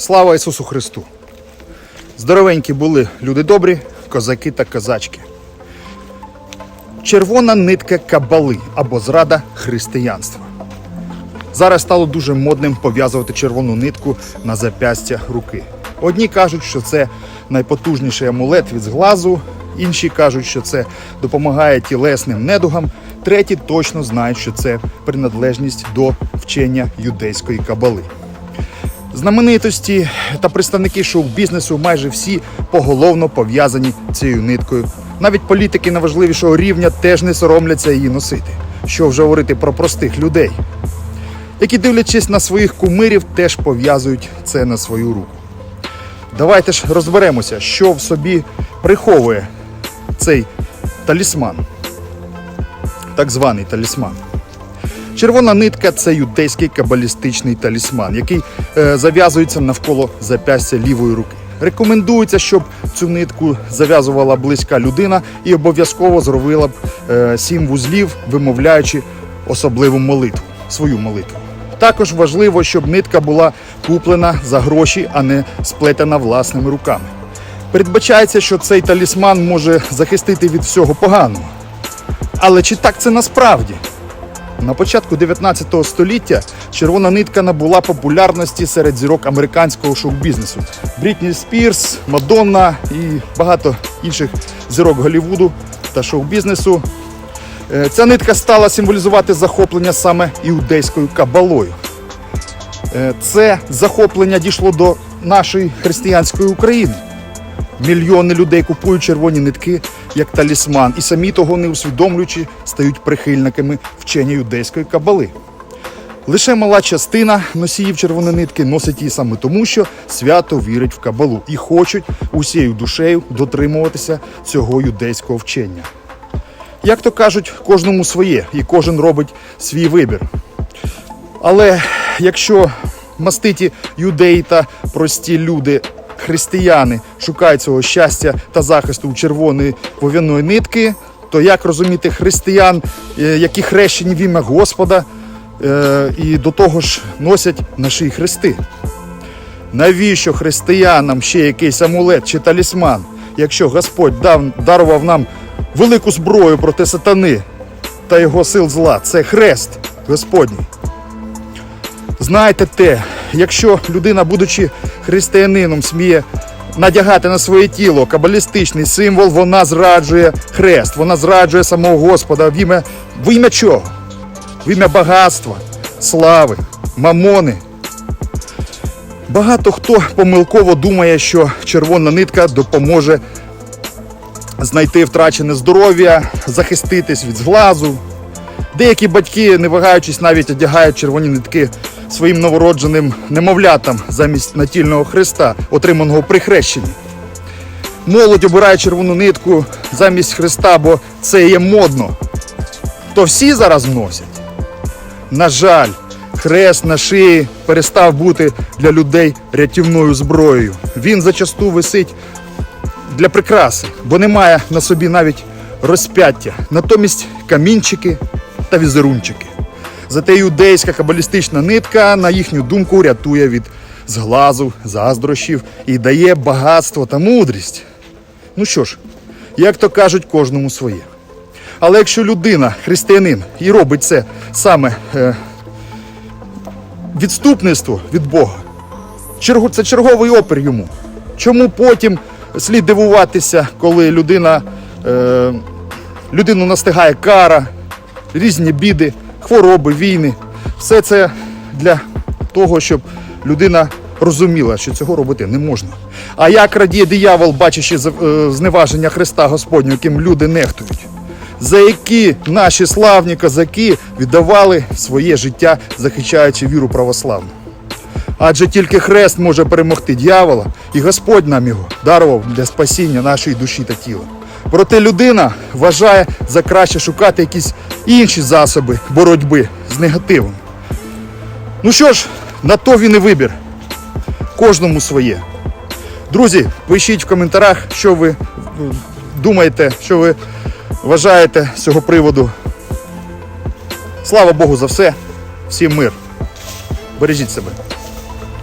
Слава Ісусу Христу! Здоровенькі були люди добрі, козаки та козачки. Червона нитка кабали або зрада християнства. Зараз стало дуже модним пов'язувати червону нитку на зап'ястя руки. Одні кажуть, що це найпотужніший амулет від зглазу, інші кажуть, що це допомагає тілесним недугам, треті точно знають, що це приналежність до вчення юдейської кабали. Знаменитості та представники шоу-бізнесу майже всі поголовно пов'язані цією ниткою. Навіть політики найважливішого рівня теж не соромляться її носити. Що вже говорити про простих людей, які, дивлячись на своїх кумирів, теж пов'язують це на свою руку. Давайте ж розберемося, що в собі приховує цей талісман, так званий талісман. Червона нитка це юдейський кабалістичний талісман, який е, зав'язується навколо зап'ястя лівої руки. Рекомендується, щоб цю нитку зав'язувала близька людина і обов'язково зробила б е, сім вузлів, вимовляючи особливу молитву, свою молитву. Також важливо, щоб нитка була куплена за гроші, а не сплетена власними руками. Передбачається, що цей талісман може захистити від всього поганого. Але чи так це насправді? На початку 19 століття червона нитка набула популярності серед зірок американського шоу-бізнесу. Брітні Спірс, Мадонна і багато інших зірок Голлівуду та шоу-бізнесу. Е, Ця нитка стала символізувати захоплення саме іудейською кабалою. Е, Це захоплення дійшло до нашої християнської України. Мільйони людей купують червоні нитки як талісман, і самі того не усвідомлюючи, стають прихильниками вчення юдейської кабали. Лише мала частина носіїв червоної нитки носить її саме тому, що свято вірить в кабалу і хочуть усією душею дотримуватися цього юдейського вчення. Як то кажуть, кожному своє, і кожен робить свій вибір. Але якщо маститі юдеї та прості люди, християни, шукають цього щастя та захисту у червоної вов'яної нитки, то як розуміти християн, е, які хрещені в ім'я Господа, е, і до того ж носять на шиї хрести? Навіщо християнам ще якийсь амулет чи талісман, якщо Господь дав, дарував нам велику зброю проти сатани та його сил зла? Це хрест Господній. Знаєте те, якщо людина, будучи християнином, сміє надягати на своє тіло кабалістичний символ, вона зраджує хрест, вона зраджує самого Господа в ім'я в ім'я чого? В ім'я багатства, слави, мамони. Багато хто помилково думає, що червона нитка допоможе знайти втрачене здоров'я, захиститись від зглазу. Деякі батьки, не вагаючись, навіть одягають червоні нитки своїм новородженим немовлятам замість натільного хреста, отриманого при хрещенні. Молодь обирає червону нитку замість хреста, бо це є модно. То всі зараз носять. На жаль, хрест на шиї перестав бути для людей рятівною зброєю. Він зачасту висить для прикраси, бо немає на собі навіть розп'яття. Натомість камінчики та візерунчики. Зате юдейська кабалістична нитка, на їхню думку, рятує від зглазу, заздрощів і дає багатство та мудрість. Ну що ж, як то кажуть, кожному своє. Але якщо людина, християнин, і робить це саме е, відступництво від Бога, це черговий опір йому. Чому потім слід дивуватися, коли людина, е, людину настигає кара, різні біди, хвороби, війни. Все це для того, щоб людина розуміла, що цього робити не можна. А як радіє диявол, бачачи е, зневаження Христа Господнього, яким люди нехтують, за які наші славні козаки віддавали своє життя, захищаючи віру православну. Адже тільки хрест може перемогти дьявола, і Господь нам його дарував для спасіння нашої душі та тіла. Проте людина вважає за краще шукати якісь інші засоби боротьби з негативом. Ну що ж, на то він і вибір. Кожному своє. Друзі, пишіть в коментарях, що ви е, думаєте, що ви вважаєте з цього приводу. Слава Богу за все. Всім мир. Бережіть себе.